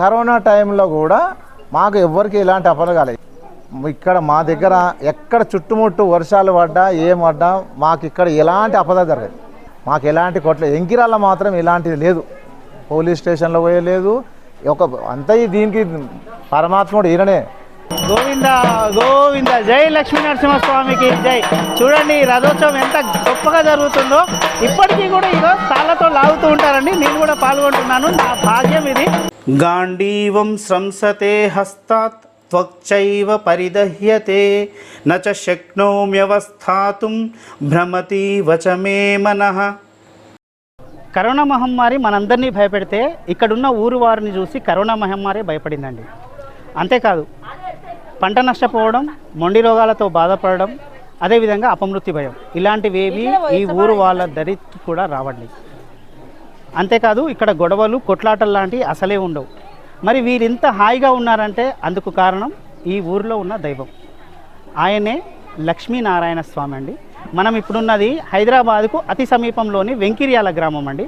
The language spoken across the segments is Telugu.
కరోనా టైంలో కూడా మాకు ఎవ్వరికి ఇలాంటి అపద కాలేదు. ఇక్కడ మా దగ్గర ఎక్కడ చుట్టుముట్టు వర్షాలు పడ్డా ఏం పడ్డా మాకు ఇక్కడ ఎలాంటి అపద జరగదు మాకు ఎలాంటి కొట్ల ఎంకిరాల మాత్రం ఇలాంటిది లేదు. పోలీస్ స్టేషన్లో పోయలేదు. ఒక అంతా ఈ దీనికి పరమాత్ముడు ఈయననే. గోవింద గోవింద. జై లక్ష్మీ నరసింహస్వామికి జై. చూడండి రథోత్సవం ఎంత గొప్పగా జరుగుతుందో. ఇప్పటికీ కూడా ఇగో తాళ్ళతో లాగుతూ ఉంటారండి. నేను కూడా పాల్గొంటున్నాను. నా భాగ్యం ఇది. గాంధీవం స్రంసతే హస్తాత్ త్వక్చైవ పరిదహ్యతే. నచ శక్నోమ్యవస్థాతుం భ్రమతి వచమే మనః. కరోనా మహమ్మారి మనందరినీ భయపెడితే ఇక్కడున్న ఊరు వారిని చూసి కరోనా మహమ్మారి భయపడిందండి. అంతేకాదు పంట నష్టపోవడం మొండి రోగాలతో బాధపడడం అదేవిధంగా అపమృత్యు భయం. ఇలాంటివేవి ఈ ఊరు వాళ్ళ దరికి కూడా రావండి. అంతేకాదు ఇక్కడ గొడవలు కొట్లాటలు లాంటివి అసలే ఉండవు. మరి వీరింత హాయిగా ఉన్నారంటే అందుకు కారణం ఈ ఊరిలో ఉన్న దైవం. ఆయనే లక్ష్మీనారాయణ స్వామి అండి. మనం ఇప్పుడున్నది హైదరాబాద్కు అతి సమీపంలోని వెంకిర్యాల గ్రామం అండి.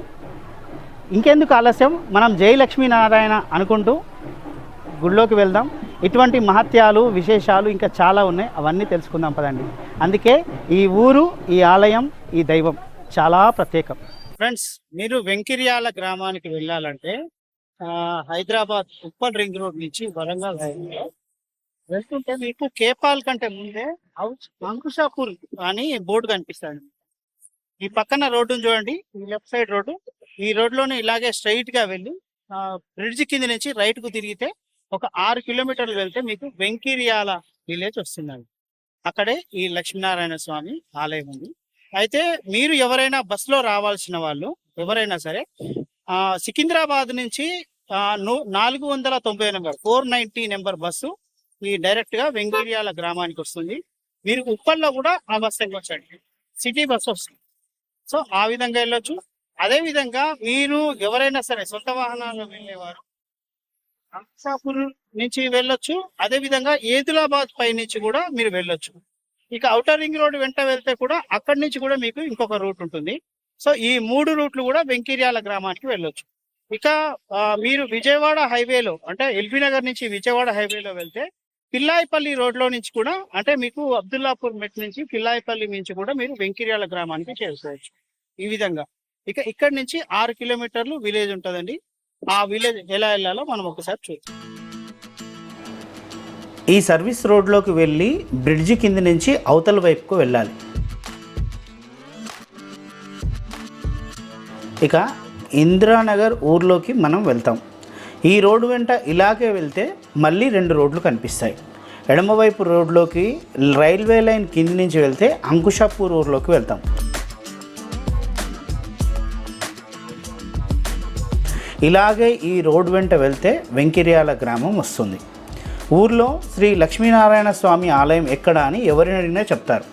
ఇంకెందుకు ఆలస్యం? మనం జై లక్ష్మీనారాయణ అనుకుంటూ గుళ్ళోకి వెళ్దాం. ఇటువంటి మహత్యాలు విశేషాలు ఇంకా చాలా ఉన్నాయి. అవన్నీ తెలుసుకుందాం పదండి. అందుకే ఈ ఊరు ఈ ఆలయం ఈ దైవం చాలా ప్రత్యేకం. ఫ్రెండ్స్ మీరు వెంకిర్యాల గ్రామానికి వెళ్ళాలంటే ఆ, హైదరాబాద్ ఉప్పల్ రింగ్ రోడ్ నుంచి వరంగల్ వెళ్తుంటే మీకు కేపాల్ కంటే ముందే హౌస్ అంకుషాపూర్ అని బోర్డు కనిపిస్తుంది. ఈ పక్కన రోడ్డును చూడండి ఈ లెఫ్ట్ సైడ్ రోడ్డు. ఈ రోడ్లోనే ఇలాగే స్ట్రైట్గా వెళ్ళి బ్రిడ్జ్ కింద నుంచి రైట్కు తిరిగితే ఒక ఆరు కిలోమీటర్లు వెళ్తే మీకు వెంకిరియాల విలేజ్ వస్తుందండి. అక్కడే ఈ లక్ష్మీనారాయణ స్వామి ఆలయం ఉంది. అయితే మీరు ఎవరైనా బస్సులో రావాల్సిన వాళ్ళు ఎవరైనా సరే సికింద్రాబాద్ నుంచి నాలుగు వందల తొంభై number four ninety number bus ఈ డైరెక్ట్గా వెంకయ్యాల గ్రామానికి వస్తుంది. మీరు ఉప్పల్లో కూడా ఆ బస్సు ఎక్కొచ్చండి సిటీ బస్సు వస్తుంది. సో ఆ విధంగా వెళ్ళొచ్చు. అదే విధంగా మీరు ఎవరైనా సరే సొంత వాహనాల్లో వెళ్ళేవారు అంసాపూర్ నుంచి వెళ్ళొచ్చు. అదే విధంగా పై నుంచి కూడా మీరు వెళ్ళొచ్చు. ఇక ఔటర్ రింగ్ రోడ్ వెంట వెళ్తే కూడా అక్కడి నుంచి కూడా మీకు ఇంకొక రూట్ ఉంటుంది. సో ఈ మూడు రూట్లు కూడా వెంకిర్యాల గ్రామానికి వెళ్ళొచ్చు. ఇక మీరు విజయవాడ హైవేలో అంటే ఎల్బీ నగర్ నుంచి విజయవాడ హైవేలో వెళ్తే పిల్లాయిపల్లి రోడ్లో నుంచి కూడా అంటే మీకు అబ్దుల్లాపూర్ మెట్ నుంచి పిల్లాయిపల్లి నుంచి కూడా మీరు వెంకిర్యాల గ్రామానికి చేరుకోవచ్చు. ఈ విధంగా. ఇక ఇక్కడి నుంచి ఆరు కిలోమీటర్లు విలేజ్ ఉంటుందండి. ఆ విలేజ్ ఎలా వెళ్ళాలో మనం ఒకసారి చూద్దాం. ఈ సర్వీస్ రోడ్లోకి వెళ్ళి బ్రిడ్జి కింద నుంచి అవతల వైపుకు వెళ్ళాలి. ఇక ఇందిరానగర్ ఊర్లోకి మనం వెళ్తాం. ఈ రోడ్డు వెంట ఇలాగే వెళ్తే మళ్ళీ రెండు రోడ్లు కనిపిస్తాయి. ఎడమవైపు రోడ్లోకి రైల్వే లైన్ కింది నుంచి వెళ్తే అంకుషాపూర్ ఊర్లోకి వెళ్తాం. ఇలాగే ఈ రోడ్ వెంట వెళ్తే వెంకిర్యాల గ్రామం వస్తుంది. ఊర్లో శ్రీ లక్ష్మీనారాయణ స్వామి ఆలయం ఎక్కడ అని ఎవరిని అడిగినా చెప్తారు.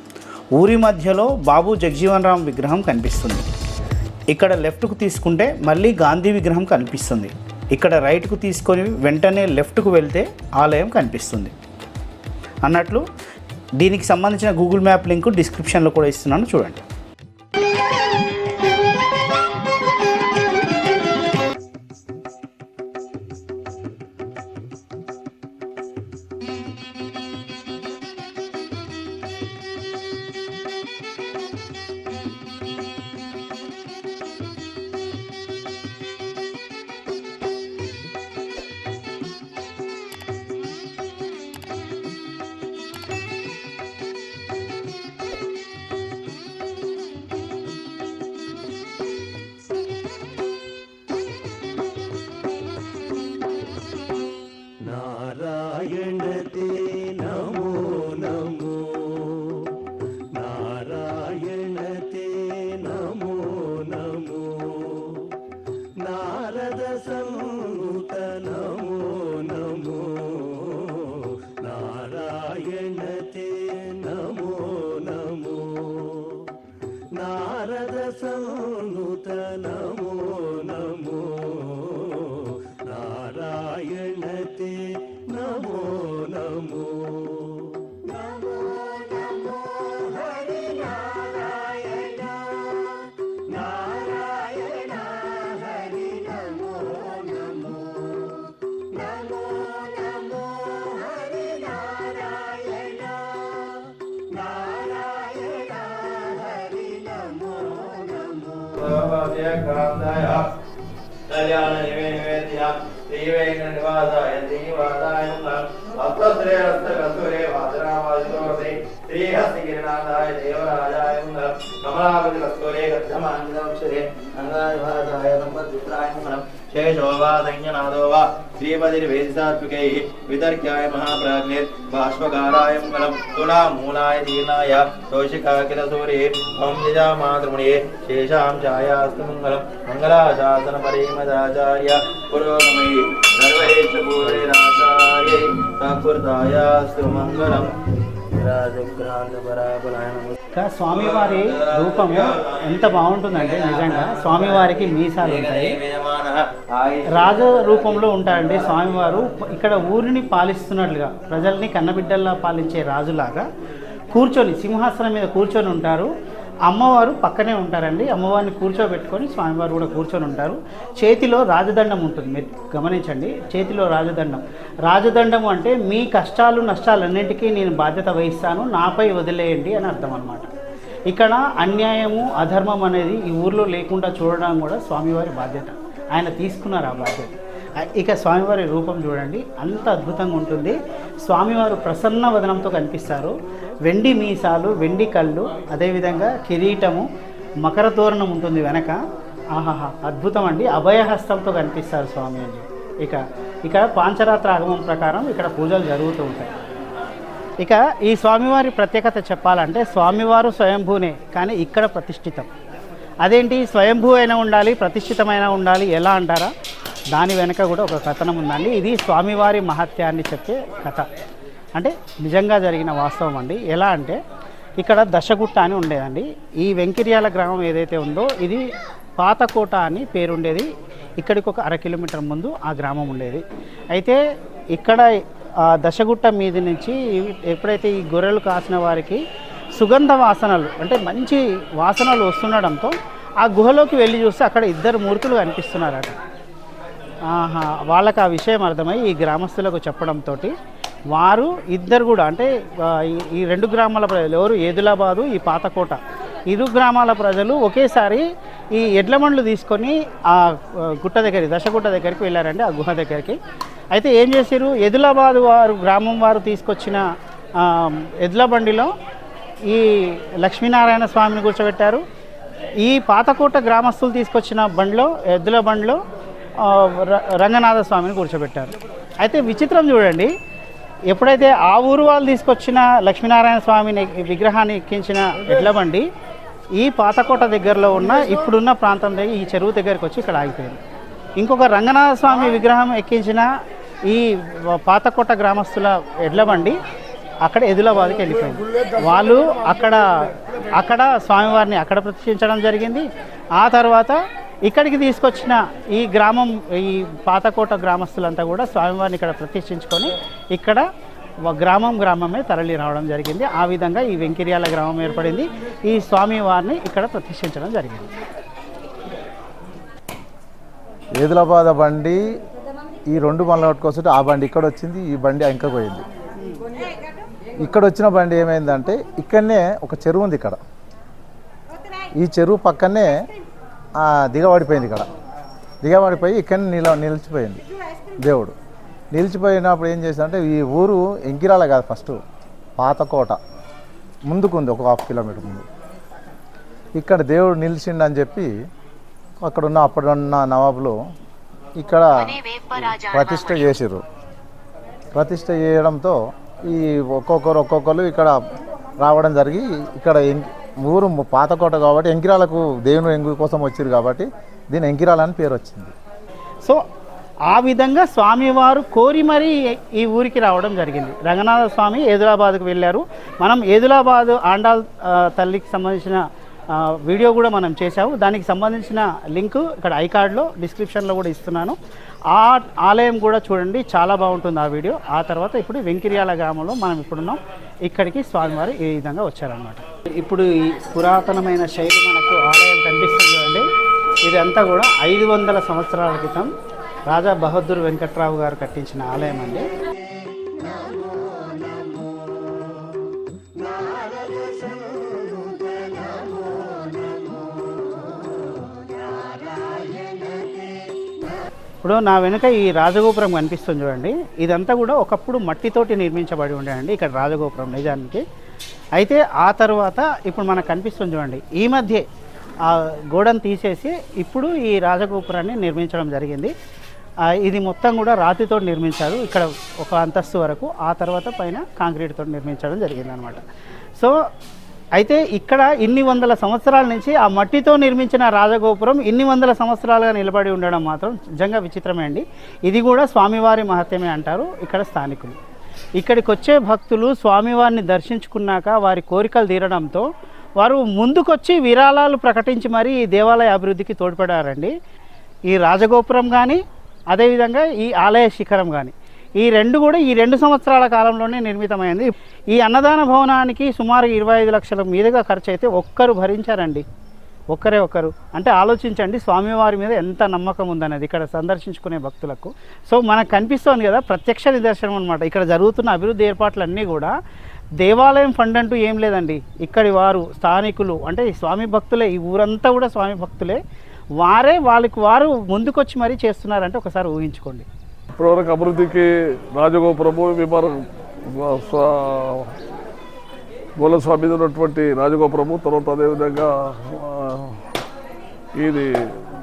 ఊరి మధ్యలో బాబు జగజీవన్ రామ్ విగ్రహం కనిపిస్తుంది. ఇక్కడ లెఫ్ట్కు తీసుకుంటే మళ్ళీ గాంధీ విగ్రహం కనిపిస్తుంది. ఇక్కడ రైట్కు తీసుకొని వెంటనే లెఫ్ట్కు వెళ్తే ఆలయం కనిపిస్తుంది. అన్నట్లు దీనికి సంబంధించిన గూగుల్ మ్యాప్ లింక్ డిస్క్రిప్షన్లో కూడా ఇస్తున్నాను చూడండి. महाप्राज्ञेर्भाष्मकाराय मलम् तुलामूलाय दीनाय शोषिकाकिलसूर्ये ॐ यजामातृमुणे शेषां छायास्तु मङ्गलम् मङ्गलाशासनपरेमदाचार्य पुरोगमये सर्वेशपूरेराचार्यै ఇంకా స్వామివారి రూపము ఎంత బాగుంటుందండి నిజంగా స్వామివారికి మీసాలు ఉంటాయి. రాజ రూపంలో ఉంటారండి స్వామివారు. ఇక్కడ ఊరిని పాలిస్తున్నట్లుగా ప్రజల్ని కన్నబిడ్డల్లా పాలించే రాజులాగా కూర్చొని సింహాసనం మీద కూర్చొని ఉంటారు. అమ్మవారు పక్కనే ఉంటారండి. అమ్మవారిని కూర్చోబెట్టుకొని స్వామివారు కూడా కూర్చొని ఉంటారు. చేతిలో రాజదండం ఉంటుంది. మీరు గమనించండి. చేతిలో రాజదండం. రాజదండం అంటే మీ కష్టాలు నష్టాలన్నింటికీ నేను బాధ్యత వహిస్తాను. నాపై వదిలేయండి అని అర్థం అనమాట ఇక్కడ అన్యాయము అధర్మం అనేది ఈ ఊర్లో లేకుండా చూడడం కూడా స్వామివారి బాధ్యత. ఆయన తీసుకున్నారు ఆ బాధ్యత. ఇక స్వామివారి రూపం చూడండి. అంత అద్భుతంగా ఉంటుంది. స్వామివారు ప్రసన్న వదనంతో కనిపిస్తారు. వెండి మీసాలు వెండి కళ్ళు అదేవిధంగా కిరీటము మకర తోరణం ఉంటుంది వెనక. ఆహాహా అద్భుతం అండి అభయహస్తంతో కనిపిస్తారు స్వామి అండి ఇక ఇక్కడ పాంచరాత్ర ఆగమం ప్రకారం ఇక్కడ పూజలు జరుగుతూ ఉంటాయి. ఇక ఈ స్వామివారి ప్రత్యేకత చెప్పాలంటే స్వామివారు స్వయంభూనే కానీ ఇక్కడ ప్రతిష్ఠితం. అదేంటి? స్వయంభూ అయినా ఉండాలి ప్రతిష్ఠితమైన ఉండాలి. ఎలా అంటారా? దాని వెనుక కూడా ఒక కథనం ఉందండి. ఇది స్వామివారి మహత్యాన్ని చెప్పే కథ. అంటే నిజంగా జరిగిన వాస్తవం అండి. ఎలా అంటే ఇక్కడ దశగుట్ట అని ఉండేదండి. ఈ వెంకిర్యాల గ్రామం ఏదైతే ఉందో ఇది పాతకోట అని పేరుండేది. ఇక్కడికి ఒక అర కిలోమీటర్ ముందు ఆ గ్రామం ఉండేది. అయితే ఇక్కడ దశగుట్ట మీద నుంచి ఎప్పుడైతే ఈ గొర్రెలు కాసిన వారికి సుగంధ వాసనలు అంటే మంచి వాసనలు వస్తుండడంతో ఆ గుహలోకి వెళ్ళి చూస్తే అక్కడ ఇద్దరు మూర్తులు కనిపిస్తున్నారట. వాళ్ళకి ఆ విషయం అర్థమై ఈ గ్రామస్తులకు చెప్పడంతో వారు ఇద్దరు కూడా అంటే ఈ- రెండు గ్రామాల ప్రజలు ఎవరు? ఏదులాబాదు ఈ పాతకోట. ఇరు గ్రామాల ప్రజలు ఒకేసారి ఈ ఎడ్ల బండ్లు తీసుకొని ఆ గుట్ట దగ్గరికి దశగుట్ట దగ్గరికి వెళ్ళారండి ఆ గుహ దగ్గరికి. అయితే ఏం చేశారు ఎదులాబాదు వారు గ్రామం వారు తీసుకొచ్చిన ఎద్ల బండిలో ఈ లక్ష్మీనారాయణ స్వామిని కూర్చోబెట్టారు. ఈ పాతకోట గ్రామస్తులు తీసుకొచ్చిన బండిలో ఎద్దుల బండిలో రంగనాథ స్వామిని కూర్చోబెట్టారు. అయితే విచిత్రం చూడండి ఎప్పుడైతే ఆ ఊరు వాళ్ళు తీసుకొచ్చిన లక్ష్మీనారాయణ స్వామిని విగ్రహాన్ని ఎక్కించిన ఎడ్ల బండి ఈ పాతకోట దగ్గరలో ఉన్న ఇప్పుడున్న ప్రాంతం దగ్గర ఈ చెరువు దగ్గరికి వచ్చి ఇక్కడ ఆగిపోయింది. ఇంకొక రంగనాథ స్వామి విగ్రహం ఎక్కించిన ఈ పాతకోట గ్రామస్తుల ఎడ్ల బండి అక్కడ ఎదులాబాద్కి వెళ్ళిపోయింది. వాళ్ళు అక్కడ అక్కడ స్వామివారిని అక్కడ ప్రతిష్ఠించడం జరిగింది. ఆ తర్వాత ఇక్కడికి తీసుకొచ్చిన ఈ గ్రామం ఈ పాతకోట గ్రామస్తులంతా కూడా స్వామివారిని ఇక్కడ ప్రతిష్ఠించుకొని ఇక్కడ గ్రామం గ్రామమే తరలి రావడం జరిగింది. ఆ విధంగా ఈ వెంకిర్యాల గ్రామం ఏర్పడింది. ఈ స్వామివారిని ఇక్కడ ప్రతిష్ఠించడం జరిగింది. ఏదులాబాద్ బండి ఈ రెండు బండ్లు పట్టుకొస్తుంటే ఆ బండి ఇక్కడ వచ్చింది ఈ బండి ఇంకా పోయింది. ఇక్కడ వచ్చిన బండి ఏమైందంటే ఇక్కడనే ఒక చెరువు ఉంది ఇక్కడ. ఈ చెరువు పక్కనే దిగబడిపోయింది ఇక్కడ. దిగబడిపోయి ఇక్కడ నిల నిలిచిపోయింది దేవుడు. నిలిచిపోయినప్పుడు ఏం చేశారంటే ఈ ఊరు ఎంకిరాల కాదు ఫస్ట్ పాతకోట ముందుకుంది ఒక హాఫ్ కిలోమీటర్ ముందు. ఇక్కడ దేవుడు నిలిచిండని చెప్పి అక్కడ ఉన్న అప్పుడున్న నవాబులు ఇక్కడ ప్రతిష్ట చేసిర్రు. ప్రతిష్ట చేయడంతో ఈ ఒక్కొక్కరు ఒక్కొక్కరు ఇక్కడ రావడం జరిగి ఇక్కడ ఊరు పాతకోట కాబట్టి ఎంకిరాలకు దేవుని ఎంగు కోసం వచ్చారు కాబట్టి దీని ఎంకిరాల అని పేరు వచ్చింది. సో ఆ విధంగా స్వామివారు కోరి మరీ ఈ ఊరికి రావడం జరిగింది. రంగనాథ స్వామి ఏదులాబాద్కు వెళ్ళారు. మనం ఏదులాబాద్ ఆండాల్ తల్లికి సంబంధించిన వీడియో కూడా మనం చేశాము. దానికి సంబంధించిన లింక్ ఇక్కడ ఐకార్డ్లో డిస్క్రిప్షన్లో కూడా ఇస్తున్నాను. ఆ ఆలయం కూడా చూడండి చాలా బాగుంటుంది ఆ వీడియో. ఆ తర్వాత ఇప్పుడు వెంకిర్యాల గ్రామంలో మనం ఇప్పుడున్నాం. ఇక్కడికి స్వామివారు ఈ విధంగా వచ్చారనమాట ఇప్పుడు ఈ పురాతనమైన శైలి మనకు ఆలయం కనిపిస్తుంది చూడండి. ఇదంతా కూడా ఐదు వందల సంవత్సరాల క్రితం రాజా బహదూర్ వెంకట్రావు గారు కట్టించిన ఆలయం అండి. ఇప్పుడు నా వెనుక ఈ రాజగోపురం కనిపిస్తుంది చూడండి. ఇదంతా కూడా ఒకప్పుడు మట్టితోటి నిర్మించబడి ఉండేయండి ఇక్కడ రాజగోపురం నిజానికి. అయితే ఆ తర్వాత ఇప్పుడు మనకు కనిపిస్తుంది చూడండి. ఈ మధ్య ఆ గోడను తీసేసి ఇప్పుడు ఈ రాజగోపురాన్ని నిర్మించడం జరిగింది. ఇది మొత్తం కూడా రాతితో నిర్మించారు. ఇక్కడ ఒక అంతస్తు వరకు ఆ తర్వాత పైన కాంక్రీట్తో నిర్మించడం జరిగింది అనమాట సో అయితే ఇక్కడ ఇన్ని వందల సంవత్సరాల నుంచి ఆ మట్టితో నిర్మించిన రాజగోపురం ఇన్ని వందల సంవత్సరాలుగా నిలబడి ఉండడం మాత్రం నిజంగా విచిత్రమే అండి. ఇది కూడా స్వామివారి మహత్యమే అంటారు ఇక్కడ స్థానికులు. ఇక్కడికి వచ్చే భక్తులు స్వామివారిని దర్శించుకున్నాక వారి కోరికలు తీరడంతో వారు ముందుకొచ్చి విరాళాలు ప్రకటించి మరీ ఈ దేవాలయ అభివృద్ధికి తోడ్పడారండి. ఈ రాజగోపురం కానీ అదేవిధంగా ఈ ఆలయ శిఖరం కానీ ఈ రెండు కూడా ఈ రెండు సంవత్సరాల కాలంలోనే నిర్మితమైంది. ఈ అన్నదాన భవనానికి సుమారు ఇరవై ఐదు లక్షల మీదుగా ఖర్చు అయితే ఒక్కరు భరించారండి. ఒక్కరే ఒక్కరు. అంటే ఆలోచించండి స్వామివారి మీద ఎంత నమ్మకం ఉందనేది ఇక్కడ సందర్శించుకునే భక్తులకు. సో మనకు కనిపిస్తోంది కదా ప్రత్యక్ష నిదర్శనం అనమాట ఇక్కడ జరుగుతున్న అభివృద్ధి ఏర్పాట్లన్నీ కూడా దేవాలయం ఫండ్ అంటూ ఏం లేదండి. ఇక్కడి వారు స్థానికులు అంటే ఈ స్వామి భక్తులే ఈ ఊరంతా కూడా స్వామి భక్తులే. వారే వాళ్ళకి వారు ముందుకొచ్చి మరీ చేస్తున్నారంటే ఒకసారి ఊహించుకోండి. ఇప్పటివరకు అభివృద్ధికి రాజగోపురము విమాన గోలస్వామి మీద ఉన్నటువంటి రాజగోపురము తర్వాత అదేవిధంగా ఇది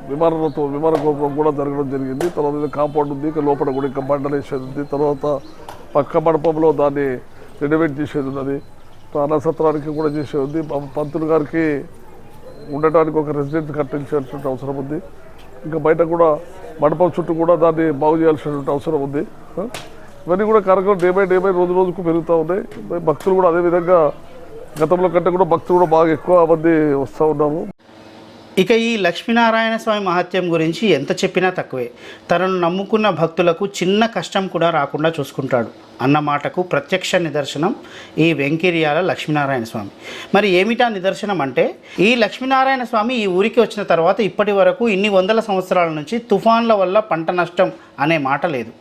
విమానంతో విమాన గోపురం కూడా జరగడం జరిగింది. తర్వాత కాంపౌండ్ ఉంది ఇక లోపల కూడా ఇంకా బండలు ఉంది. తర్వాత పక్క మండపంలో దాన్ని రెనోవేట్ చేసేది ఉన్నది. అన్నసత్రానికి కూడా చేసేది ఉంది. పంతులు గారికి ఉండటానికి ఒక రెసిడెన్స్ కట్టించాల్సిన అవసరం ఉంది. ఇంకా బయట కూడా మండపం చుట్టూ కూడా దాన్ని బాగు చేయాల్సినటువంటి అవసరం ఉంది. ఇవన్నీ కూడా కార్యక్రమం డే బై డే బై రోజు రోజుకు పెరుగుతూ ఉన్నాయి. భక్తులు కూడా అదేవిధంగా గతంలో కంటే కూడా భక్తులు కూడా బాగా ఎక్కువ మంది వస్తూ ఉన్నాము. ఇక ఈ లక్ష్మీనారాయణ స్వామి మహత్యం గురించి ఎంత చెప్పినా తక్కువే. తనను నమ్ముకున్న భక్తులకు చిన్న కష్టం కూడా రాకుండా చూసుకుంటాడు. అన్న మాటకు ప్రత్యక్ష నిదర్శనం ఈ వెంకిర్యాల లక్ష్మీనారాయణ స్వామి. మరి ఏమిటా నిదర్శనం అంటే? ఈ లక్ష్మీనారాయణ స్వామి ఈ ఊరికి వచ్చిన తర్వాత ఇప్పటి వరకు ఇన్ని వందల సంవత్సరాల నుంచి తుఫాన్ల వల్ల పంట నష్టం అనే మాట లేదు.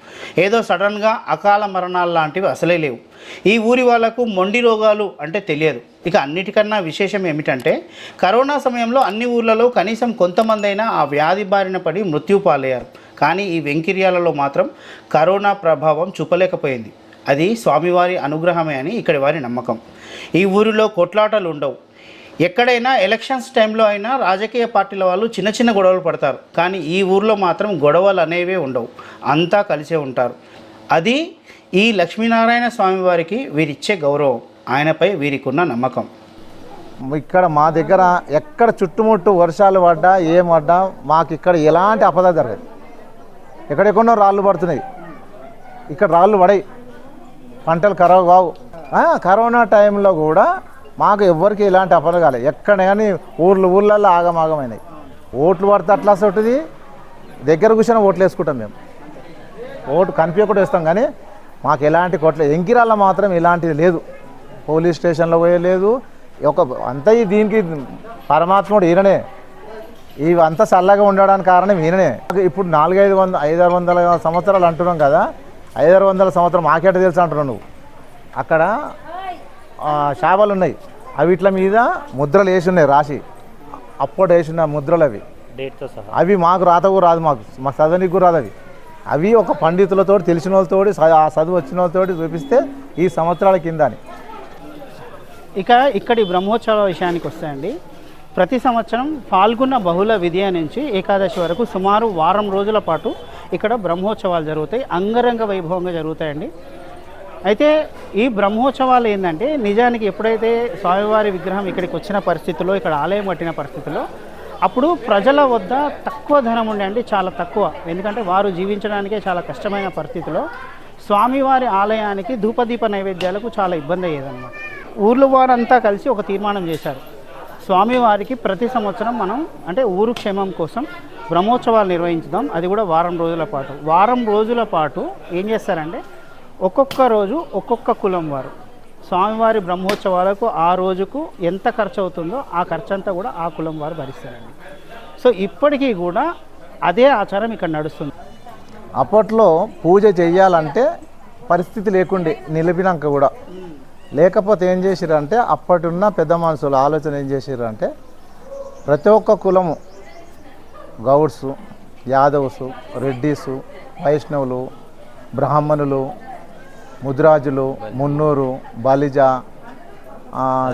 ఏదో సడన్గా అకాల మరణాలు లాంటివి అసలే లేవు. ఈ ఊరి వాళ్ళకు మొండి రోగాలు అంటే తెలియదు. ఇక అన్నిటికన్నా విశేషం ఏమిటంటే కరోనా సమయంలో అన్ని ఊర్లలో కనీసం కొంతమందైనా ఆ వ్యాధి బారిన పడి మృత్యు పాలయ్యారు. కానీ ఈ వెంకిర్యాలలో మాత్రం కరోనా ప్రభావం చూపలేకపోయింది. అది స్వామివారి అనుగ్రహమే అని ఇక్కడి వారి నమ్మకం. ఈ ఊరిలో కొట్లాటలు ఉండవు. ఎక్కడైనా ఎలక్షన్స్ టైంలో అయినా రాజకీయ పార్టీల వాళ్ళు చిన్న చిన్న గొడవలు పడతారు. కానీ ఈ ఊర్లో మాత్రం గొడవలు అనేవే ఉండవు. అంతా కలిసే ఉంటారు. అది ఈ లక్ష్మీనారాయణ స్వామివారికి వీరిచ్చే గౌరవం. ఆయనపై వీరికి ఉన్న నమ్మకం. ఇక్కడ మా దగ్గర ఎక్కడ చుట్టుముట్టు వర్షాలు పడ్డా ఏం పడ్డా మాకు ఇక్కడ ఎలాంటి అపద జరగదు. ఎక్కడెక్కడో రాళ్ళు పడుతున్నాయి. ఇక్కడ రాళ్ళు పడాయి. పంటలు ఖరాబ్ కావు. కరోనా టైంలో కూడా మాకు ఎవ్వరికి ఇలాంటి అపద కాలేదు ఎక్కడ కానీ ఊర్లు ఊర్లలో ఆగమాగమైనాయి. ఓట్లు పడితే అట్లా సొట్టిది దగ్గర కూర్చొని ఓట్లు వేసుకుంటాం మేము. ఓటు కనిపించకుండా వేస్తాం కానీ మాకు ఎలాంటి కొట్ల. ఎంకిరాల మాత్రం ఇలాంటిది లేదు. పోలీస్ స్టేషన్లో పోయలేదు ఒక అంతా ఈ దీనికి పరమాత్ముడు ఈయననే. ఇవి అంతా చల్లగా ఉండడానికి కారణం ఈయననే. ఇప్పుడు నాలుగైదు వంద ఐదారు వందల సంవత్సరాలు అంటున్నాం కదా. ఐదారు వందల సంవత్సరం మాకేట తెలుసు అంటున్నావు నువ్వు? అక్కడ ఆ, శాపలు ఉన్నాయి. అవిట్ల మీద ముద్రలు వేసి ఉన్నాయి రాసి. అప్పుడు వేసిన ముద్రలు అవి. అవి మాకు రాతకు రాదు మాకు. మా చదవనికి రాదు అవి. అవి ఒక పండితులతో తెలిసిన వాళ్ళతోటి చ- ఆ చదువు వచ్చిన వాళ్ళతోటి చూపిస్తే ఈ సంవత్సరాల కింద అని. ఇక ఇక్కడి బ్రహ్మోత్సవాల విషయానికి వస్తాయండి. ప్రతి సంవత్సరం ఫాల్గుణ బహుళ విద్య నుంచి ఏకాదశి వరకు సుమారు వారం రోజుల పాటు ఇక్కడ బ్రహ్మోత్సవాలు జరుగుతాయి. అంగరంగ వైభవంగా జరుగుతాయండి. అయితే ఈ బ్రహ్మోత్సవాలు ఏంటంటే నిజానికి ఎప్పుడైతే స్వామివారి విగ్రహం ఇక్కడికి వచ్చిన పరిస్థితుల్లో ఇక్కడ ఆలయం కట్టిన పరిస్థితుల్లో అప్పుడు ప్రజల వద్ద తక్కువ ధనం ఉండండి చాలా తక్కువ. ఎందుకంటే వారు జీవించడానికే చాలా కష్టమైన పరిస్థితిలో స్వామివారి ఆలయానికి ధూపదీప నైవేద్యాలకు చాలా ఇబ్బంది అయ్యేదన్నమాట. ఊర్లో వారంతా కలిసి ఒక తీర్మానం చేశారు. స్వామివారికి ప్రతి సంవత్సరం మనం అంటే ఊరు క్షేమం కోసం బ్రహ్మోత్సవాలు నిర్వహించుదాం. అది కూడా వారం రోజుల పాటు. వారం రోజుల పాటు ఏం చేస్తారంటే ఒక్కొక్క రోజు ఒక్కొక్క కులం వారు. స్వామివారి బ్రహ్మోత్సవాలకు ఆ రోజుకు ఎంత ఖర్చు అవుతుందో ఆ ఖర్చు అంతా కూడా ఆ కులం వారు భరిస్తారండి. సో ఇప్పటికీ కూడా అదే ఆచారం ఇక్కడ నడుస్తుంది. అప్పట్లో పూజ చేయాలంటే పరిస్థితి లేకుండే నిలిపినాక కూడా. లేకపోతే ఏం చేసిరంటే అప్పటి ఉన్న పెద్ద మనుషులు ఆలోచన ఏం చేసిరంటే ప్రతి ఒక్క కులము గౌడ్స్ యాదవ్స్ రెడ్డిస్ వైష్ణవులు బ్రాహ్మణులు ముద్రాజులు మున్నూరు బలిజ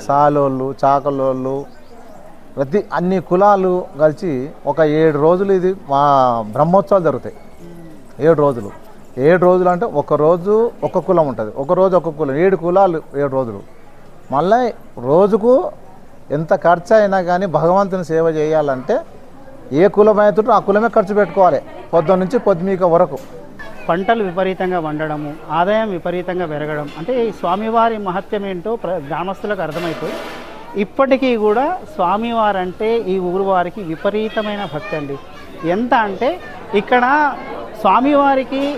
సాలోళ్ళు చాకలోళ్ళు ప్రతి అన్ని కులాలు కలిసి ఒక ఏడు రోజులు ఇది మా బ్రహ్మోత్సవాలు జరుగుతాయి. ఏడు రోజులు. ఏడు రోజులు అంటే ఒక రోజు ఒక కులం ఉంటుంది. ఒక రోజు ఒక కులం. ఏడు కులాలు ఏడు రోజులు. మళ్ళీ రోజుకు ఎంత ఖర్చు అయినా కానీ భగవంతుని సేవ చేయాలంటే ఏ కులం అవుతుందో ఆ కులమే ఖర్చు పెట్టుకోవాలి. పొద్దున్న నుంచి పొద్దుమీక వరకు. పంటలు విపరీతంగా వండడము ఆదాయం విపరీతంగా పెరగడం అంటే ఈ స్వామివారి మహత్యం ఏంటో ప్ర గ్రామస్తులకు అర్థమైపోయి ఇప్పటికీ కూడా స్వామివారు అంటే ఈ ఊరు వారికి విపరీతమైన భక్తి అండి. ఎంత అంటే ఇక్కడ స్వామివారికి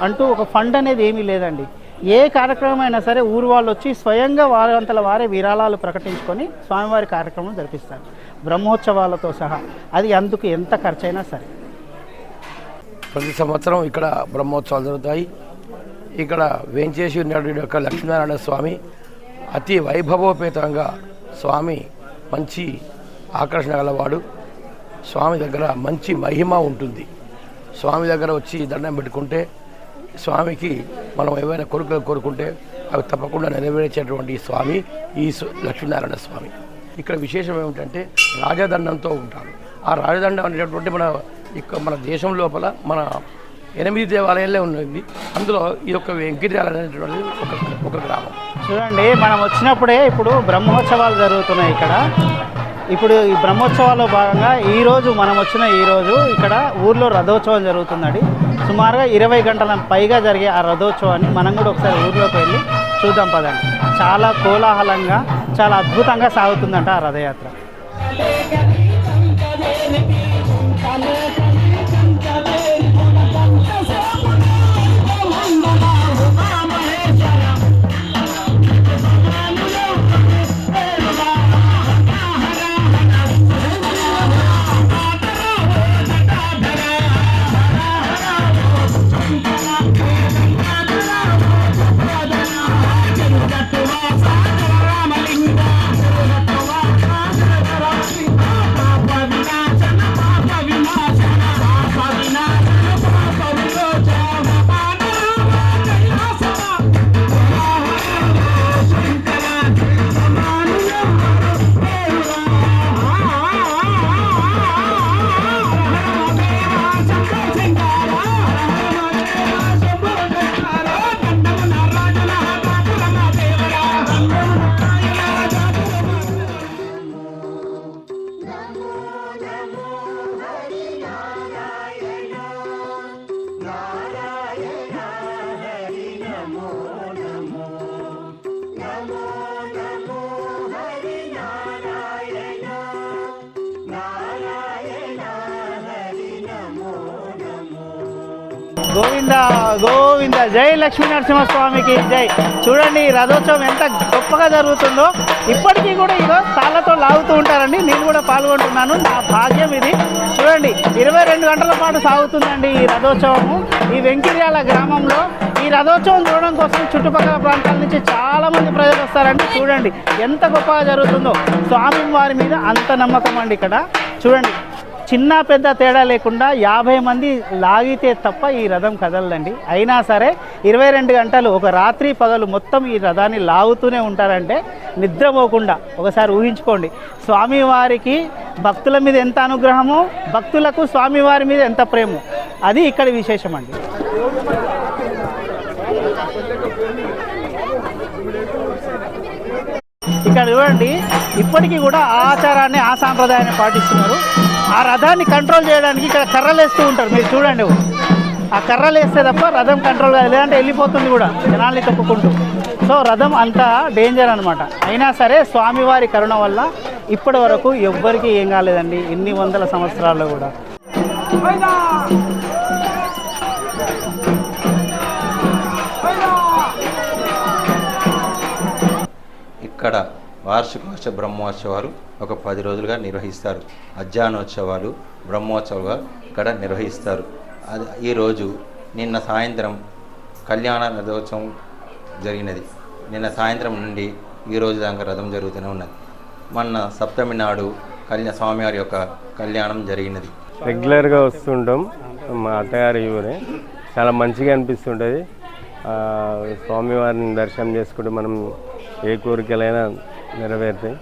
అంటూ ఒక ఫండ్ అనేది ఏమీ లేదండి. ఏ కార్యక్రమం అయినా సరే ఊరు వాళ్ళు వచ్చి స్వయంగా వారంతల వారే విరాళాలు ప్రకటించుకొని స్వామివారి కార్యక్రమం జరిపిస్తారు. బ్రహ్మోత్సవాలతో సహా. అది అందుకు ఎంత ఖర్చైనా సరే. ప్రతి సంవత్సరం ఇక్కడ బ్రహ్మోత్సవాలు జరుగుతాయి. ఇక్కడ వేంచేసి ఉన్నటువంటి యొక్క లక్ష్మీనారాయణ స్వామి. అతి వైభవోపేతంగా స్వామి మంచి ఆకర్షణ గలవాడు. స్వామి దగ్గర మంచి మహిమ ఉంటుంది. స్వామి దగ్గర వచ్చి దండం పెట్టుకుంటే స్వామికి మనం ఏవైనా కోరికలు కోరుకుంటే అవి తప్పకుండా నెరవేర్చేటువంటి స్వామి ఈ సు- లక్ష్మీనారాయణ స్వామి. ఇక్కడ విశేషం ఏమిటంటే రాజదండంతో ఉంటారు. ఆ రాజదండం అనేటటువంటి మన ఇక్కడ మన దేశం లోపల మన ఎనిమిది దేవాలయాలే ఉన్నది. అందులో ఈ యొక్క వెంకటాల అనేటువంటిది ఒక ఒక గ్రామం. చూడండి మనం వచ్చినప్పుడే ఇప్పుడు బ్రహ్మోత్సవాలు జరుగుతున్నాయి ఇక్కడ. ఇప్పుడు ఈ బ్రహ్మోత్సవాల్లో భాగంగా ఈరోజు మనం వచ్చిన ఈరోజు ఇక్కడ ఊర్లో రథోత్సవం జరుగుతుందండి. సుమారుగా ఇరవై గంటల పైగా జరిగే ఆ రథోత్సవాన్ని మనం కూడా ఒకసారి ఊర్లోకి వెళ్ళి చూద్దాం పదండి. చాలా కోలాహలంగా చాలా అద్భుతంగా సాగుతుందంట ఆ రథయాత్ర. జై లక్ష్మీ నరసింహస్వామికి జై. చూడండి ఈ రథోత్సవం ఎంత గొప్పగా జరుగుతుందో. ఇప్పటికీ కూడా ఇదో తాళ్ళతో లాగుతూ ఉంటారండి. నేను కూడా పాల్గొంటున్నాను. నా భాగ్యం ఇది. చూడండి ఇరవై రెండు గంటల పాటు సాగుతుందండి ఈ రథోత్సవము. ఈ వెంకిర్యాల గ్రామంలో ఈ రథోత్సవం చూడడం కోసం చుట్టుపక్కల ప్రాంతాల నుంచి చాలా మంది ప్రజలు వస్తారండి. చూడండి ఎంత గొప్పగా జరుగుతుందో. స్వామి వారి మీద అంత నమ్మకం అండి ఇక్కడ. చూడండి చిన్న పెద్ద తేడా లేకుండా యాభై మంది లాగితే తప్ప ఈ రథం కదలదండి. అయినా సరే ఇరవై రెండు గంటలు ఒక రాత్రి పగలు మొత్తం ఈ రథాన్ని లాగుతూనే ఉంటారంటే నిద్రపోకుండా ఒకసారి ఊహించుకోండి. స్వామివారికి భక్తుల మీద ఎంత అనుగ్రహమో భక్తులకు స్వామివారి మీద ఎంత ప్రేమో అది ఇక్కడ విశేషం అండి ఇక్కడ చూడండి ఇప్పటికీ కూడా ఆచారాన్ని ఆ సాంప్రదాయాన్ని పాటిస్తున్నారు. ఆ రథాన్ని కంట్రోల్ చేయడానికి ఇక్కడ కర్రలు వేస్తూ ఉంటారు. మీరు చూడండి. ఆ కర్రలు వేస్తే తప్ప రథం కంట్రోల్ కాదు. లేదంటే వెళ్ళిపోతుంది కూడా. జనాల్ని తప్పుకుంటూ సో రథం అంత డేంజర్ అనమాట అయినా సరే స్వామివారి కరుణ వల్ల ఇప్పటి వరకు ఎవ్వరికీ ఏం కాలేదండి. ఎన్ని వందల సంవత్సరాల్లో కూడా. ఇక్కడ వార్షికోత్సవ బ్రహ్మోత్సవాలు ఒక పది రోజులుగా నిర్వహిస్తారు. అధ్యానోత్సవాలు బ్రహ్మోత్సవాలుగా ఇక్కడ నిర్వహిస్తారు. అది ఈరోజు నిన్న సాయంత్రం కళ్యాణ రథోత్సవం జరిగినది. నిన్న సాయంత్రం నుండి ఈరోజు దాకా రథం జరుగుతూనే ఉన్నది. మొన్న సప్తమి నాడు కళ్యాణ స్వామివారి యొక్క కళ్యాణం జరిగినది. రెగ్యులర్గా వస్తుంటాం మా అత్తగారి ఊరే. చాలా మంచిగా అనిపిస్తుంటుంది. స్వామివారిని దర్శనం చేసుకుంటే మనం ఏ కోరికలైనా నెరవేరుతాయి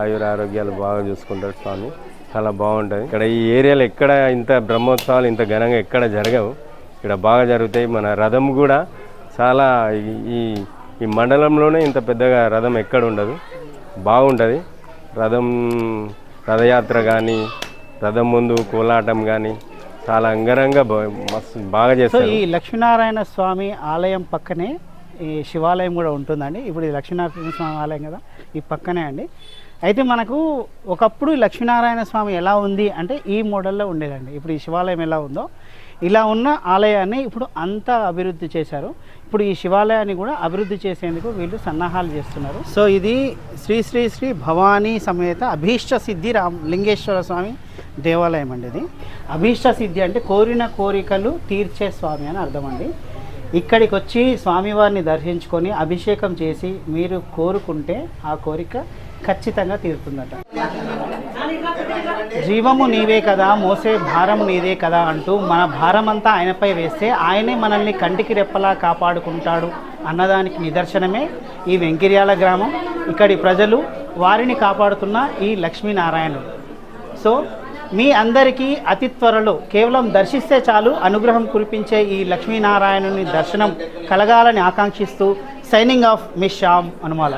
ఆయుర ఆరోగ్యాలు బాగా చూసుకుంటారు స్వామి. చాలా బాగుంటుంది. ఇక్కడ ఈ ఏరియాలో ఎక్కడ ఇంత బ్రహ్మోత్సవాలు ఇంత ఘనంగా ఎక్కడ జరగవు. ఇక్కడ బాగా జరుగుతాయి. మన రథం కూడా చాలా ఈ- ఈ మండలంలోనే ఇంత పెద్దగా రథం ఎక్కడ ఉండదు. బాగుంటుంది. రథం రథయాత్ర కానీ రథం ముందు కోలాటం కానీ చాలా అంగరంగ మస్తు బాగా చేస్తారు ఈ లక్ష్మీనారాయణ స్వామి ఆలయం పక్కనే ఈ శివాలయం కూడా ఉంటుందండి. ఇప్పుడు ఈ లక్ష్మీనారాయణ స్వామి ఆలయం కదా ఈ పక్కనే అండి. అయితే మనకు ఒకప్పుడు లక్ష్మీనారాయణ స్వామి ఎలా ఉంది అంటే ఈ మోడల్లో ఉండేదండి. ఇప్పుడు ఈ శివాలయం ఎలా ఉందో ఇలా ఉన్న ఆలయాన్ని ఇప్పుడు అంతా అభివృద్ధి చేశారు. ఇప్పుడు ఈ శివాలయాన్ని కూడా అభివృద్ధి చేసేందుకు వీళ్ళు సన్నాహాలు చేస్తున్నారు. సో ఇది శ్రీ శ్రీ శ్రీ భవానీ సమేత అభీష్ట సిద్ధి రామ్ లింగేశ్వర స్వామి దేవాలయం అండి ఇది. అభీష్ట సిద్ధి అంటే కోరిన కోరికలు తీర్చే స్వామి అని అర్థం అండి. ఇక్కడికి వచ్చి స్వామివారిని దర్శించుకొని అభిషేకం చేసి మీరు కోరుకుంటే ఆ కోరిక ఖచ్చితంగా తీరుతుందట. జీవము నీవే కదా మోసే భారము నీదే కదా అంటూ మన భారమంతా ఆయనపై వేస్తే ఆయనే మనల్ని కంటికి రెప్పలా కాపాడుకుంటాడు అన్నదానికి నిదర్శనమే ఈ వెంకిర్యాల గ్రామం. ఇక్కడి ప్రజలు వారిని కాపాడుతున్న ఈ లక్ష్మీనారాయణుడు. సో మీ అందరికీ అతి త్వరలో కేవలం దర్శిస్తే చాలు అనుగ్రహం కురిపించే ఈ లక్ష్మీనారాయణుని దర్శనం కలగాలని ఆకాంక్షిస్తూ signing off miss Shyam Anumala.